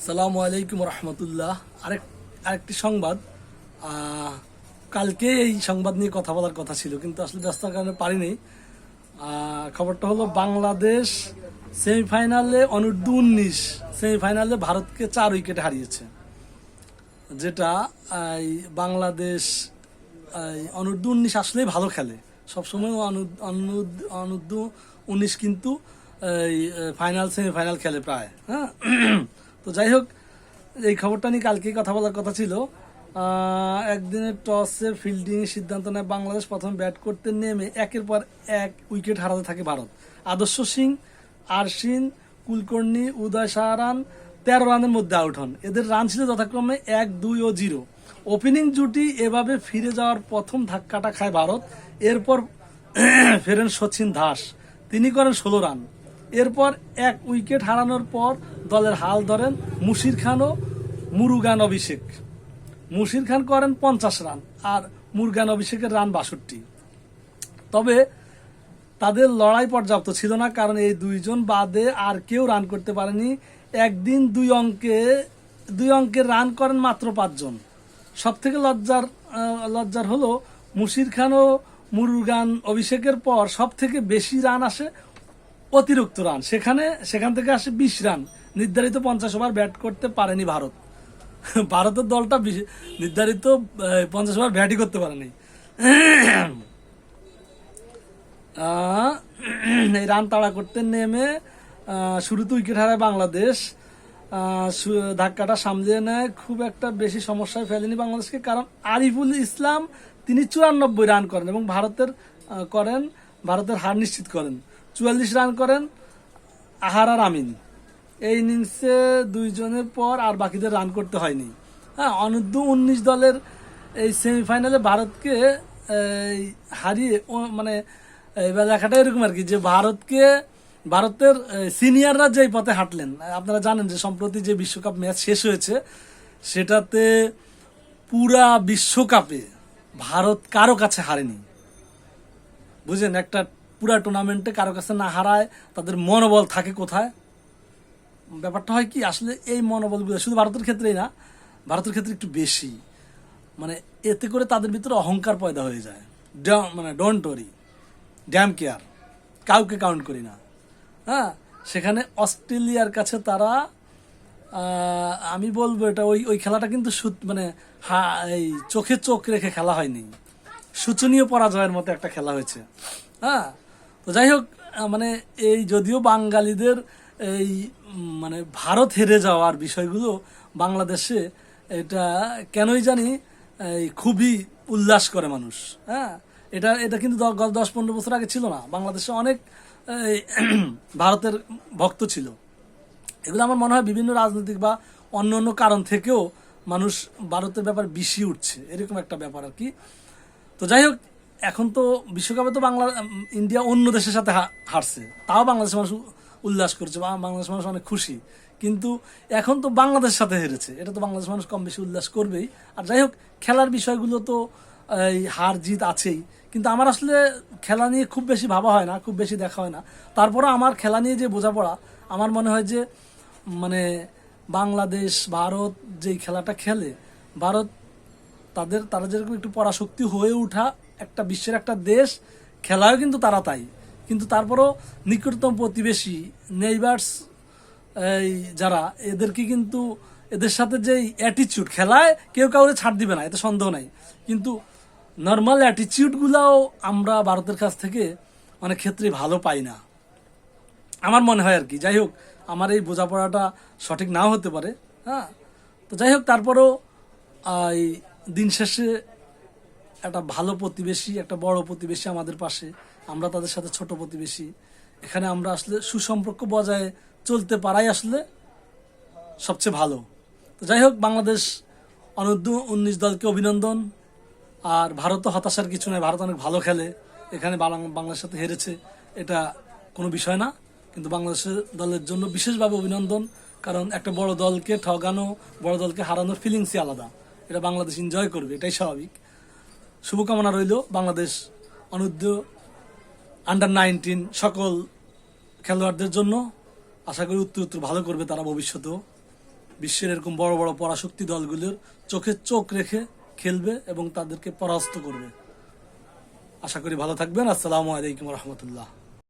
সালামু আলাইকুম রহমতুল্লাহ। আরেক আরেকটি সংবাদ। কালকে এই সংবাদ নিয়ে কথা বলার কথা ছিল, কিন্তু আসলে ব্যস্ততার কারণে পারিনি খবরটা হলো বাংলাদেশ সেমিফাইনালে অনূর্ধ্ব উনিশ। সেমিফাইনালে ভারতকে চার উইকেটে হারিয়েছে। যেটা বাংলাদেশ অনূর্ধ্ব উনিশ আসলেই ভালো খেলে। সবসময় অনু- অনু- অনূর্ধ্ব উনিশ কিন্তু ফাইনাল, সেমিফাইনাল খেলে প্রায় হ্যাঁ? তো যাই হোক, এই খবরটা নিয়ে কালকেই কথা বলার কথা ছিল। একদিনের টসে ফিল্ডিং সিদ্ধান্ত নেয় বাংলাদেশ। প্রথম ব্যাট করতে নেমে একের পর এক উইকেট হারাতে থাকে ভারত। আদর্শ সিং, আরশিন, কুলকর্ণী, উদয় সাহারান তেরো রানের মধ্যে আউট হন। এদের রান ছিল যথাক্রমে এক, দুই ও জিরো ওপেনিং জুটি এভাবে ফিরে যাওয়ার প্রথম ধাক্কাটা খায় ভারত। এরপর ফেরেন সচিন দাস। তিনি করেন ষোলো রান। এরপর এক উইকেট হারানোর পর দলের হাল ধরেন মুশির খান ও মুরুগান অভিষেক। মুশির খান করেন পঞ্চাশ রান আর মুরগান অভিষেকের রান বাষট্টি। তবে তাদের লড়াই পর্যাপ্ত ছিল না, কারণ এই দুইজন বাদে আর কেউ রান করতে পারেনি। একদিন দুই অঙ্কে, দুই অঙ্কের রান করেন মাত্র পাঁচজন। সব থেকে লজ্জার লজ্জার হলো মুশির খান ও মুরুগান অভিষেকের পর সব থেকে বেশি রান আসে অতিরিক্ত রান। সেখানে, সেখান থেকে আসে বিশ রান। নির্ধারিত পঞ্চাশ ওভার ব্যাট করতে পারেনি ভারত। ভারতের দলটা নির্ধারিত পঞ্চাশ ওভার ব্যাটই করতে পারেনি। এই রান তাড়া করতে নেমে শুরুতে উইকেট হারায় বাংলাদেশ। ধাক্কাটা সামলিয়ে নেয়। খুব একটা বেশি সমস্যায় ফেলেনি বাংলাদেশকে, কারণ আরিফুল ইসলাম তিনি চুরানব্বই রান করেন এবং ভারতের করেন, ভারতের হার নিশ্চিত করেন। চুয়াল্লিশ রান করেন আহার আর আমিন। এই ইনিংসে দুইজনের পর আর বাকিদের রান করতে হয়নি। হ্যাঁ অনূর্ধ্ব উনিশ দলের এই সেমিফাইনালে ভারতকে হারিয়ে মানে লেখাটা এরকম আর কি যে ভারতকে, ভারতের সিনিয়ররা যেই পথে হাঁটলেন। আপনারা জানেন যে সম্প্রতি যে বিশ্বকাপ ম্যাচ শেষ হয়েছে, সেটাতে পুরা বিশ্বকাপে ভারত কারও কাছে হারেনি। বুঝলেন? একটা পুরা টুর্নামেন্টে কারও কাছে না হারায়, তাদের মনোবল থাকে কোথায়? ব্যাপারটা হয় কি, আসলে এই মনোবলগুলো শুধু ভারতের ক্ষেত্রেই না, ভারতের ক্ষেত্রে একটু বেশি। মানে এতে করে তাদের ভিতরে অহংকার পয়দা হয়ে যায়। মানে ডোন্ট ওরি ড্যাম কেয়ার কাউকে কাউন্ট করি না। হ্যাঁ সেখানে অস্ট্রেলিয়ার কাছে তারা আমি বলব এটা, ওই ওই খেলাটা কিন্তু মানে হা- এই চোখে চোখ রেখে খেলা হয়নি। শোচনীয় পরাজয়ের মতো একটা খেলা হয়েছে। হ্যাঁ তো যাই হোক মানে এই যদিও বাঙালিদের এই মানে ভারত হেরে যাওয়ার বিষয়গুলো বাংলাদেশে এটা কেনই জানি, এই খুবই উল্লাস করে মানুষ হ্যাঁ? এটা এটা কিন্তু দশ পনেরো বছর আগে ছিল না। বাংলাদেশে অনেক ভারতের ভক্ত ছিল। এগুলো আমার মনে হয় বিভিন্ন রাজনৈতিক বা অন্য অন্য কারণ থেকেও মানুষ ভারতের ব্যাপার বেশি উঠছে। এরকম একটা ব্যাপার আর কি। তো যাই হোক এখন তো বিশ্বকাপে তো বাংলা ইন্ডিয়া অন্য দেশের সাথে হারছে। তাও বাংলাদেশের মানুষ উল্লাস করছে বা বাংলাদেশ মানুষ অনেক খুশি। কিন্তু এখন তো বাংলাদেশের সাথে হেরেছে। এটা তো বাংলাদেশ মানুষ কম বেশি উল্লাস করবেই। আর যাই হোক, খেলার বিষয়গুলো তো, এই হার জিত আছেই। কিন্তু আমার আসলে খেলা নিয়ে খুব বেশি ভাবা হয় না, খুব বেশি দেখা হয় না। তারপরে আমার খেলা নিয়ে যে বোঝাপড়া, আমার মনে হয় যে মানে বাংলাদেশ, ভারত যেই খেলাটা খেলে, ভারত তাদের, তারা যেরকম একটু পরাশক্তি হয়ে ওঠা একটা বিশ্বের একটা দেশ খেলাও কিন্তু তারা তাই। কিন্তু তারপরও নিকটতম প্রতিবেশী নেইবার্স এই যারা, এদেরকে কিন্তু এদের সাথে যে অ্যাটিচিউড খেলায় কেউ কাউরে ছাড় দিবে না, এতে সন্দেহ নাই। কিন্তু নর্মাল অ্যাটিচিউডগুলাও আমরা ভারতের কাছ থেকে অনেক ক্ষেত্রে ভালো পাই না। আমার মনে হয় আর কি। যাই হোক, আমার এই বোঝাপড়াটা সঠিক নাও হতে পারে হ্যাঁ? তো যাই হোক, তারপরেও এই দিন শেষে একটা ভালো প্রতিবেশী, একটা বড় প্রতিবেশী আমাদের পাশে। আমরা তাদের সাথে ছোট প্রতিবেশী। এখানে আমরা আসলে সুসম্পর্ক বজায় চলতে পারাই আসলে সবচেয়ে ভালো। তো যাই হোক, বাংলাদেশ অনূর্ধ্ব উনিশ দলকে অভিনন্দন। আর ভারতও হতাশার কিছু নয় ভারত অনেক ভালো খেলে। এখানে বাংলা- বাংলাদেশের সাথে হেরেছে, এটা কোনো বিষয় না। কিন্তু বাংলাদেশের দলের জন্য বিশেষভাবে অভিনন্দন, কারণ একটা বড় দলকে ঠগানো, বড় দলকে হারানোর ফিলিংসই আলাদা। এটা বাংলাদেশ এনজয় করবে, এটাই স্বাভাবিক। শুভকামনা রইল বাংলাদেশ অনূর্ধ্ব আন্ডার নাইনটিন সকল খেলোয়াড়দের জন্য। আশা করি উত্তর উত্তর ভালো করবে তারা ভবিষ্যতেও। বিশ্বের এরকম বড় বড় পরাশক্তি দলগুলোর চোখে চোখ রেখে খেলবে এবং তাদেরকে পরাস্ত করবে। আশা করি ভালো থাকবেন। আসসালামু আলাইকুম রহমতুল্লাহ।